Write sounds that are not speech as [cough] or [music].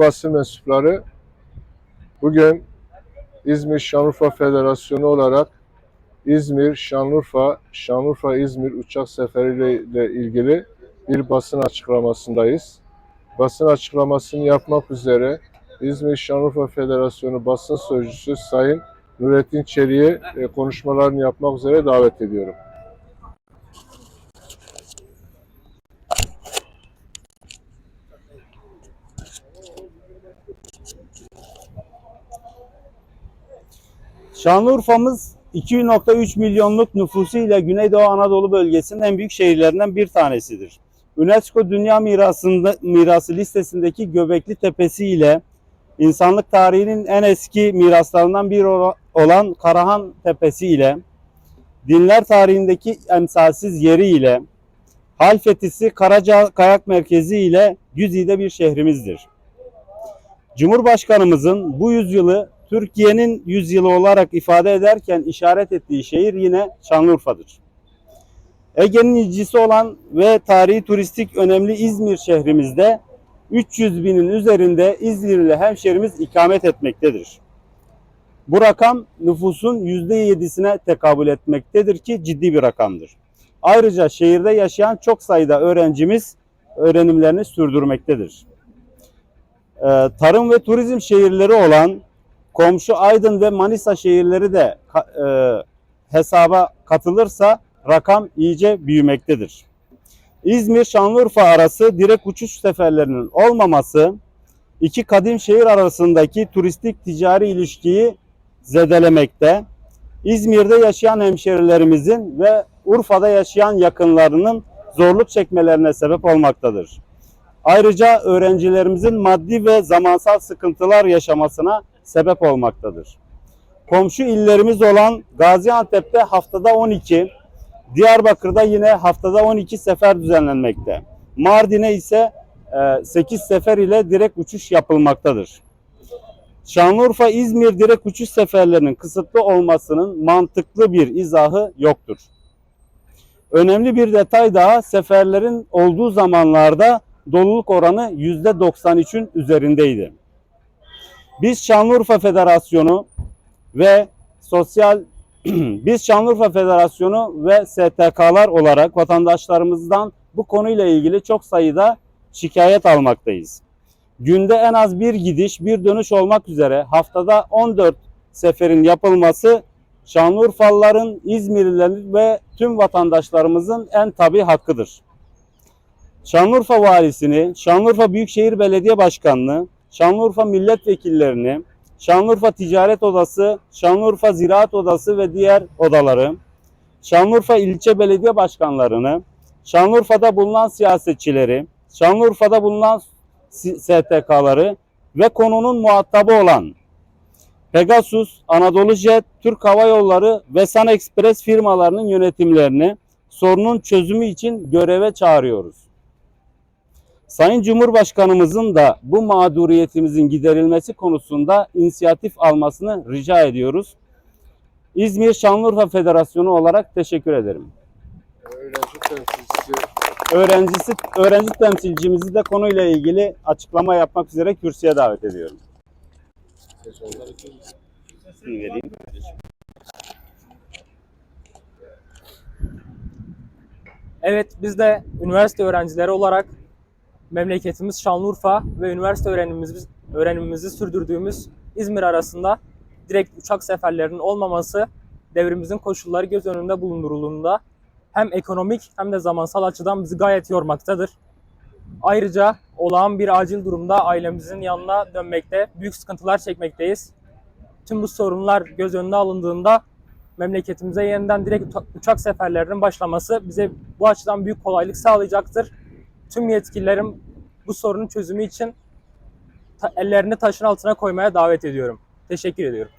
basın mensupları bugün İzmir Şanlıurfa Federasyonu olarak İzmir, Şanlıurfa, Şanlıurfa-İzmir uçak seferiyle ilgili bir basın açıklamasındayız. Basın açıklamasını yapmak üzere İzmir Şanlıurfa Federasyonu basın sözcüsü Sayın Nurettin Çelik'i e, konuşmalarını yapmak üzere davet ediyorum. Şanlıurfa'mız 2.3 milyonluk nüfusuyla Güneydoğu Anadolu bölgesinin en büyük şehirlerinden bir tanesidir. UNESCO Dünya Mirası'nda, Mirası listesindeki Göbekli Tepesi ile insanlık tarihinin en eski miraslarından biri ola- olan Karahan Tepesi ile dinler tarihindeki emsalsiz yeri ile Halfetisi Karaca Kayak Merkezi ile güzide bir şehrimizdir. Cumhurbaşkanımızın bu yüzyılı Türkiye'nin yüzyılı olarak ifade ederken işaret ettiği şehir yine Şanlıurfa'dır. Ege'nin incisi olan ve tarihi turistik önemli İzmir şehrimizde 300 binin üzerinde İzmirli hemşerimiz ikamet etmektedir. Bu rakam nüfusun %7'sine tekabül etmektedir ki ciddi bir rakamdır. Ayrıca şehirde yaşayan çok sayıda öğrencimiz öğrenimlerini sürdürmektedir. Ee, tarım ve turizm şehirleri olan komşu Aydın ve Manisa şehirleri de e, hesaba katılırsa rakam iyice büyümektedir. İzmir-Şanlıurfa arası direkt uçuş seferlerinin olmaması iki kadim şehir arasındaki turistik ticari ilişkiyi zedelemekte. İzmir'de yaşayan hemşerilerimizin ve Urfa'da yaşayan yakınlarının zorluk çekmelerine sebep olmaktadır. Ayrıca öğrencilerimizin maddi ve zamansal sıkıntılar yaşamasına sebep olmaktadır. Komşu illerimiz olan Gaziantep'te haftada 12, Diyarbakır'da yine haftada 12 sefer düzenlenmekte. Mardin'e ise 8 sefer ile direkt uçuş yapılmaktadır. Şanlıurfa İzmir direkt uçuş seferlerinin kısıtlı olmasının mantıklı bir izahı yoktur. Önemli bir detay daha seferlerin olduğu zamanlarda doluluk oranı %93'ün üzerindeydi. Biz Şanlıurfa Federasyonu ve sosyal [clears throat] biz Şanlıurfa Federasyonu ve STK'lar olarak vatandaşlarımızdan bu konuyla ilgili çok sayıda şikayet almaktayız. Günde en az bir gidiş, bir dönüş olmak üzere haftada 14 seferin yapılması Şanlıurfalıların, İzmirlilerin ve tüm vatandaşlarımızın en tabi hakkıdır. Şanlıurfa Valisini, Şanlıurfa Büyükşehir Belediye Başkanlığı, Şanlıurfa Milletvekillerini, Şanlıurfa Ticaret Odası, Şanlıurfa Ziraat Odası ve diğer odaları, Şanlıurfa İlçe Belediye Başkanlarını, Şanlıurfa'da bulunan siyasetçileri, Şanlıurfa'da bulunan STK'ları ve konunun muhatabı olan Pegasus, Anadolu Jet, Türk Hava Yolları ve Sun Express firmalarının yönetimlerini sorunun çözümü için göreve çağırıyoruz. Sayın Cumhurbaşkanımızın da bu mağduriyetimizin giderilmesi konusunda inisiyatif almasını rica ediyoruz. İzmir Şanlıurfa Federasyonu olarak teşekkür ederim. Öğrenci temsilcisi Öğrencisi, öğrenci temsilcimizi de konuyla ilgili açıklama yapmak üzere kürsüye davet ediyorum. Evet biz de üniversite öğrencileri olarak memleketimiz Şanlıurfa ve üniversite öğrenimimiz, öğrenimimizi sürdürdüğümüz İzmir arasında direkt uçak seferlerinin olmaması devrimizin koşulları göz önünde bulundurulduğunda hem ekonomik hem de zamansal açıdan bizi gayet yormaktadır. Ayrıca olağan bir acil durumda ailemizin yanına dönmekte, büyük sıkıntılar çekmekteyiz. Tüm bu sorunlar göz önüne alındığında memleketimize yeniden direkt uça- uçak seferlerinin başlaması bize bu açıdan büyük kolaylık sağlayacaktır. Tüm yetkililerim bu sorunun çözümü için ellerini taşın altına koymaya davet ediyorum. Teşekkür ediyorum.